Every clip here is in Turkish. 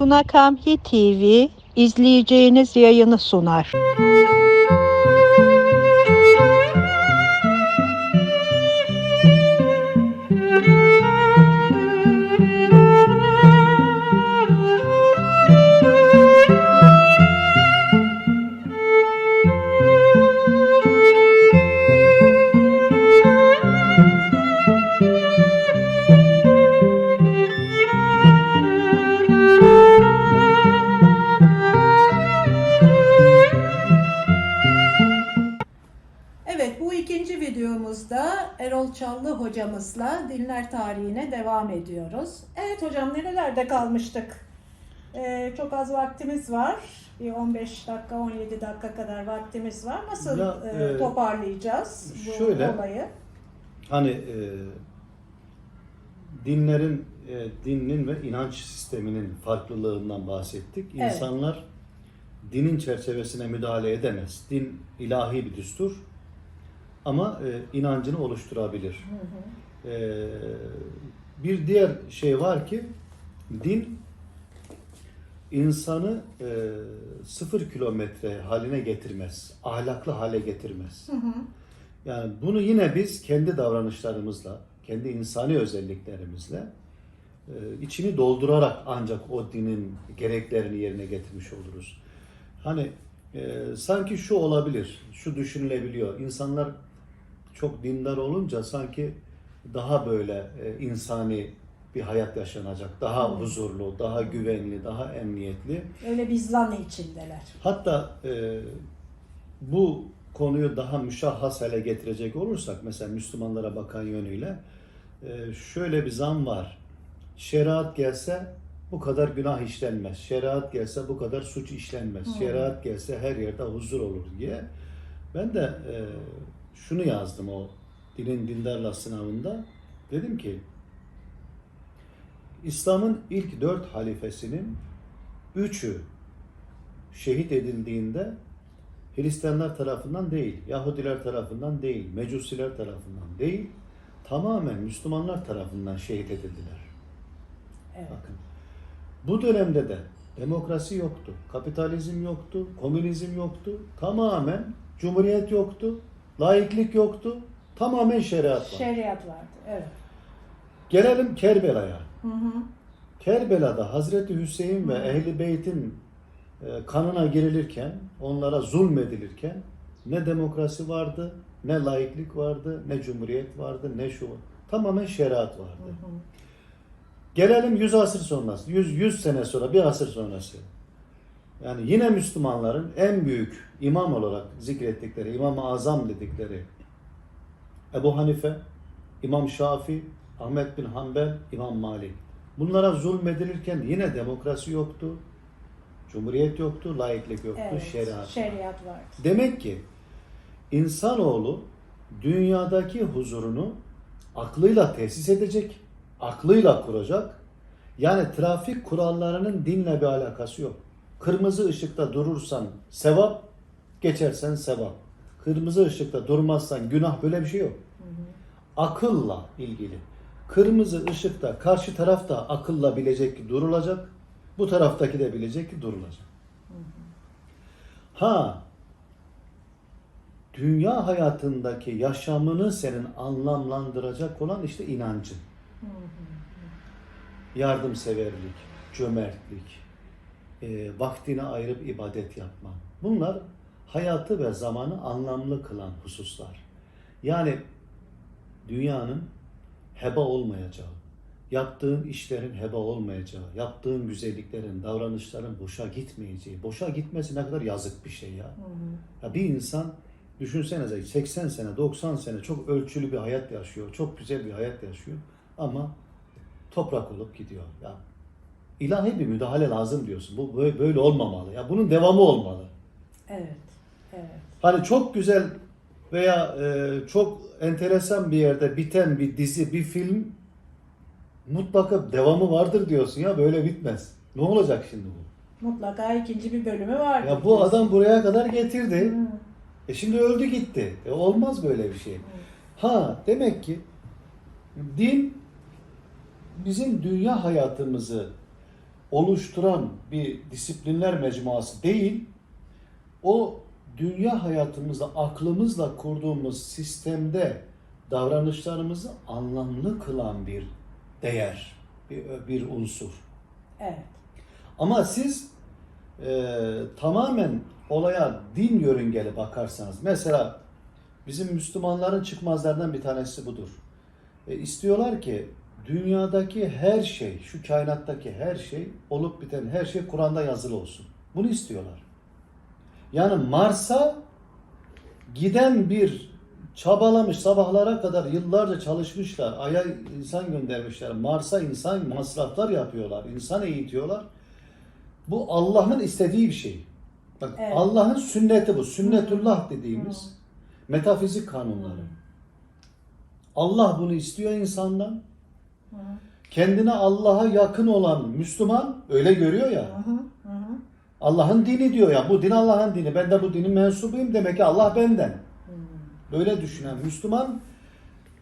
Tuna Kamhi TV izleyeceğiniz yayını sunar. Evet hocamızla dinler tarihine devam ediyoruz. Evet hocam nerelerde kalmıştık? Ee, çok az vaktimiz var. Bir 15 dakika 17 dakika kadar vaktimiz var. Nasıl Ya, e, e, toparlayacağız bu şöyle, olayı? Hani e, dinlerin, e, dinin ve inanç sisteminin farklılığından bahsettik. Evet. İnsanlar dinin çerçevesine müdahale edemez. Din ilahi bir düstur ama e, inancını oluşturabilir. E, bir diğer şey var ki din insanı e, sıfır kilometre haline getirmez. Ahlaklı hale getirmez. Yani bunu yine biz kendi davranışlarımızla, kendi insani özelliklerimizle e, içini doldurarak ancak o dinin gereklerini yerine getirmiş oluruz. Hani e, sanki şu olabilir, şu düşünülebiliyor. İnsanlar çok dindar olunca sanki daha böyle e, insani bir hayat yaşanacak, daha huzurlu, daha güvenli, daha emniyetli. Öyle bir zan içindeler. Hatta e, bu konuyu daha müşahhas hale getirecek olursak mesela Müslümanlara bakan yönüyle e, şöyle bir zam var. Şeriat gelse bu kadar günah işlenmez. Şeriat gelse bu kadar suç işlenmez. Şeriat gelse her yerde huzur olur diye. Ben de e, şunu yazdım o dinin dindarla sınavında. Dedim ki İslam'ın ilk dört halifesinin üçü şehit edildiğinde Hristiyanlar tarafından değil, Yahudiler tarafından değil, Mecusiler tarafından değil, tamamen Müslümanlar tarafından şehit edildiler. Evet. Bakın. Bu dönemde de demokrasi yoktu, kapitalizm yoktu, komünizm yoktu, tamamen cumhuriyet yoktu, laiklik yoktu, tamamen şeriat var. Şeriat vardı. Evet. Gelelim Kerbela'ya. Hı hı. Kerbela'da Hazreti Hüseyin ve Ehli Beyt'in e, kanına girilirken, onlara zulmedilirken ne demokrasi vardı, ne laiklik vardı, ne cumhuriyet vardı, ne şu tamamen şeriat vardı. Gelelim 100 asır sonrası, 100, 100 sene sonra, bir asır sonrası. Yani yine Müslümanların en büyük imam olarak zikrettikleri, İmam-ı Azam dedikleri Ebu Hanife, İmam Şafi, Ahmet bin Hanbel, İmam Malik. Bunlara zulmedilirken yine demokrasi yoktu, cumhuriyet yoktu, laiklik yoktu, Evet. şeriat. Şeriat vardı. Demek ki insanoğlu dünyadaki huzurunu aklıyla tesis edecek, aklıyla kuracak. Yani trafik kurallarının dinle bir alakası yok. Kırmızı ışıkta durursan sevap, geçersen sevap. Kırmızı ışıkta durmazsan günah böyle bir şey yok. Akılla ilgili. Kırmızı ışıkta karşı tarafta akılla bilecek ki durulacak. Bu taraftaki de bilecek ki durulacak. Ha dünya hayatındaki yaşamını senin anlamlandıracak olan işte inancın. Yardımseverlik, cömertlik, e, vaktini ayırıp ibadet yapman. Bunlar hayatı ve zamanı anlamlı kılan hususlar. Yani dünyanın heba olmayacağı, yaptığın işlerin heba olmayacağı, yaptığın güzelliklerin, davranışların boşa gitmeyeceği. Boşa gitmesi ne kadar yazık bir şey ya. Ya bir insan düşünsenize 80 sene, 90 sene çok ölçülü bir hayat yaşıyor, çok güzel bir hayat yaşıyor ama toprak olup gidiyor. Ya ilahi bir müdahale lazım diyorsun. Bu böyle, böyle olmamalı. Ya bunun devamı olmalı. Evet. Evet. Hani çok güzel veya e, çok enteresan bir yerde biten bir dizi, bir film mutlaka devamı vardır diyorsun ya böyle bitmez. Ne olacak şimdi bu? Mutlaka ikinci bir bölümü var. Ya bu adam buraya kadar getirdi. E şimdi öldü gitti. E olmaz böyle bir şey. Ha demek ki din bizim dünya hayatımızı oluşturan bir disiplinler mecmuası değil, o dünya hayatımızda aklımızla kurduğumuz sistemde davranışlarımızı anlamlı kılan bir değer, bir, bir unsur. Evet. Ama siz e, tamamen olaya din yörüngeli bakarsanız, mesela bizim Müslümanların çıkmazlarından bir tanesi budur. E, istiyorlar ki dünyadaki her şey, şu kainattaki her şey, olup biten her şey Kur'an'da yazılı olsun. Bunu istiyorlar. Yani Mars'a giden bir çabalamış sabahlara kadar yıllarca çalışmışlar. Ay'a insan göndermişler. Mars'a insan masraflar yapıyorlar. insan eğitiyorlar. Bu Allah'ın istediği bir şey. Bak Evet. Allah'ın sünneti bu. Sünnetullah dediğimiz metafizik kanunları. Allah bunu istiyor insandan. Kendine Allah'a yakın olan Müslüman öyle görüyor ya. Hı hı. Hı hı. Allah'ın dini diyor ya. Bu din Allah'ın dini. Ben de bu dinin mensubuyum. Demek ki Allah benden. Böyle düşünen Müslüman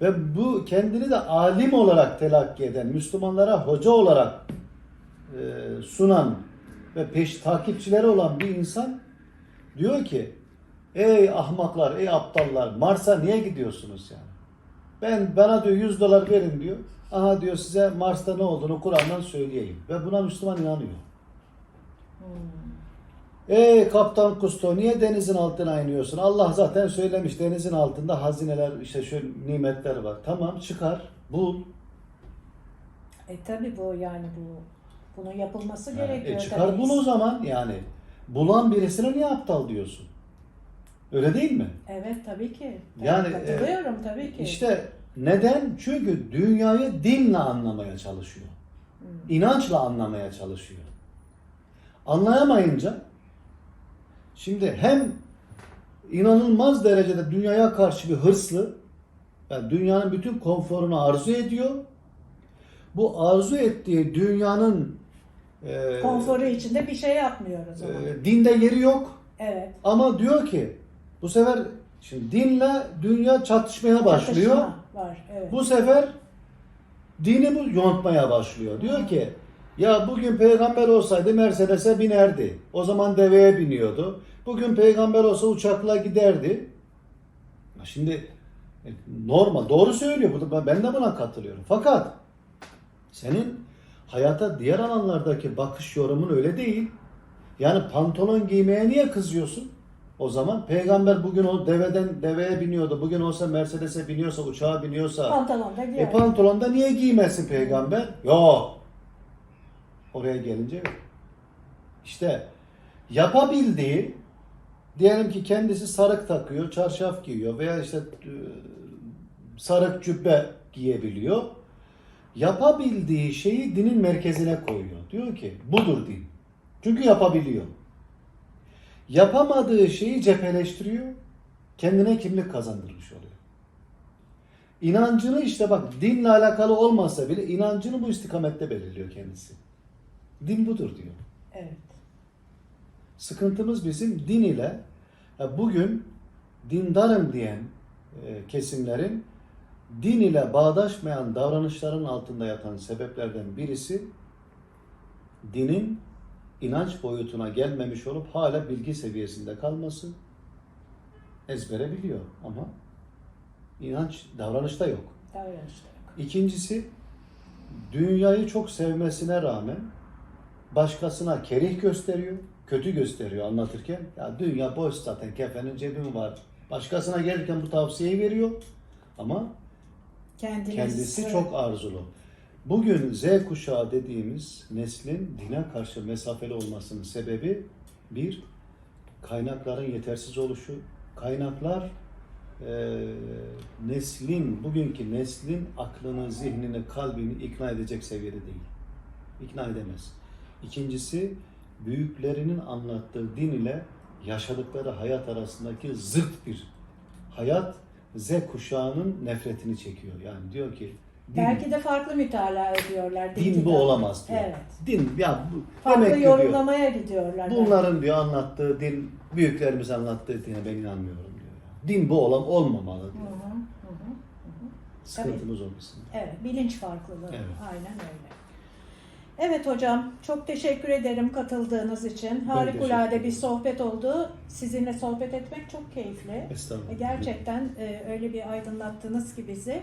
ve bu kendini de alim olarak telakki eden, Müslümanlara hoca olarak e, sunan ve peş takipçileri olan bir insan diyor ki ey ahmaklar, ey aptallar Mars'a niye gidiyorsunuz yani? Ben bana diyor 100 dolar verin diyor. Aha diyor size Mars'ta ne olduğunu Kur'an'dan söyleyeyim. Ve buna Müslüman inanıyor. Ey kaptan Kusto niye denizin altına iniyorsun? Allah zaten söylemiş denizin altında hazineler işte şu nimetler var. Tamam çıkar bul. E tabi bu yani bu bunun yapılması E, gerekiyor. çıkar tabii. bul o zaman yani. Bulan birisine niye aptal diyorsun? Öyle değil mi? Evet tabii ki. Tabii, Yani, katılıyorum tabii ki. İşte neden? Çünkü dünyayı dinle anlamaya çalışıyor. İnançla anlamaya çalışıyor. Anlayamayınca şimdi hem inanılmaz derecede dünyaya karşı bir hırslı, yani dünyanın bütün konforunu arzu ediyor. Bu arzu ettiği dünyanın e, konforu içinde bir şey yapmıyoruz ama. e, dinde yeri yok. evet. Ama diyor ki bu sefer şimdi dinle dünya çatışmaya başlıyor. Çatışma var. Evet. Bu sefer dini bu yontmaya başlıyor. Diyor ki ya bugün peygamber olsaydı Mercedes'e binerdi. O zaman deveye biniyordu. Bugün peygamber olsa uçakla giderdi. Şimdi e, normal doğru söylüyor. Bu Ben de buna katılıyorum. Fakat senin hayata diğer alanlardaki bakış yorumun öyle değil. Yani pantolon giymeye niye kızıyorsun? O zaman peygamber bugün o deveden deveye biniyordu. Bugün olsa Mercedes'e biniyorsa, uçağa biniyorsa Pantolon da giyer. e pantolonda niye giymesin peygamber? Yok. Oraya gelince yok. İşte yapabildiği diyelim ki kendisi sarık takıyor, çarşaf giyiyor veya işte e, sarık cübbe giyebiliyor. Yapabildiği şeyi dinin merkezine koyuyor. Diyor ki budur din. Çünkü yapabiliyor. Yapamadığı şeyi cepheleştiriyor. Kendine kimlik kazandırmış oluyor. İnancını işte bak dinle alakalı olmasa bile inancını bu istikamette belirliyor kendisi. Din budur diyor. Evet. Sıkıntımız bizim din ile bugün dindarım diyen e, kesimlerin din ile bağdaşmayan davranışların altında yatan sebeplerden birisi dinin inanç boyutuna gelmemiş olup hala bilgi seviyesinde kalması ezbere biliyor ama inanç davranışta yok. Davranışta. İkincisi dünyayı çok sevmesine rağmen başkasına kerih gösteriyor, kötü gösteriyor anlatırken. Ya dünya boş zaten kefenin cebi mi var? Başkasına gelirken bu tavsiyeyi veriyor ama Kendimiz, kendisi çok arzulu. Bugün Z kuşağı dediğimiz neslin dine karşı mesafeli olmasının sebebi bir, kaynakların yetersiz oluşu. Kaynaklar e, neslin, bugünkü neslin aklını, zihnini, kalbini ikna edecek seviyede değil. İkna edemez. İkincisi, büyüklerinin anlattığı din ile yaşadıkları hayat arasındaki zırt bir hayat Z kuşağının nefretini çekiyor. Yani diyor ki din, Belki de farklı mütalaa ediyorlar. din dini bu olamaz diyor. Evet. Din ya bu Farklı demek ki diyor. yorumlamaya gidiyorlar. Bunların diyor anlattığı din büyüklerimiz anlattığı dine ben inanmıyorum diyor. Din bu olan olmamalı Hı diyor. hı, hı hı. Sıkıntımız o bizim. Evet, bilinç farklılığı. Evet. Aynen öyle. Evet hocam, çok teşekkür ederim katıldığınız için. Harikulade bir sohbet oldu. Sizinle sohbet etmek çok keyifli. Estağfurullah. Gerçekten e, öyle bir aydınlattınız ki bizi.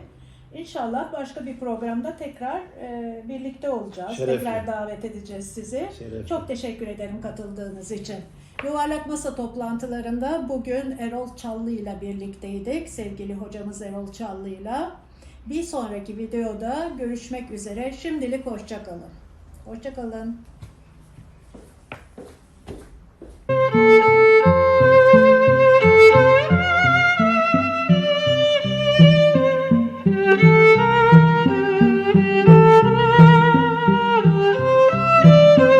İnşallah başka bir programda tekrar e, birlikte olacağız. Şerefle. Tekrar davet edeceğiz sizi. Şerefle. Çok teşekkür ederim katıldığınız için. Yuvarlak Masa toplantılarında bugün Erol Çallı ile birlikteydik. Sevgili hocamız Erol Çallı ile. Bir sonraki videoda görüşmek üzere. Şimdilik hoşçakalın. Hoşçakalın. Thank you.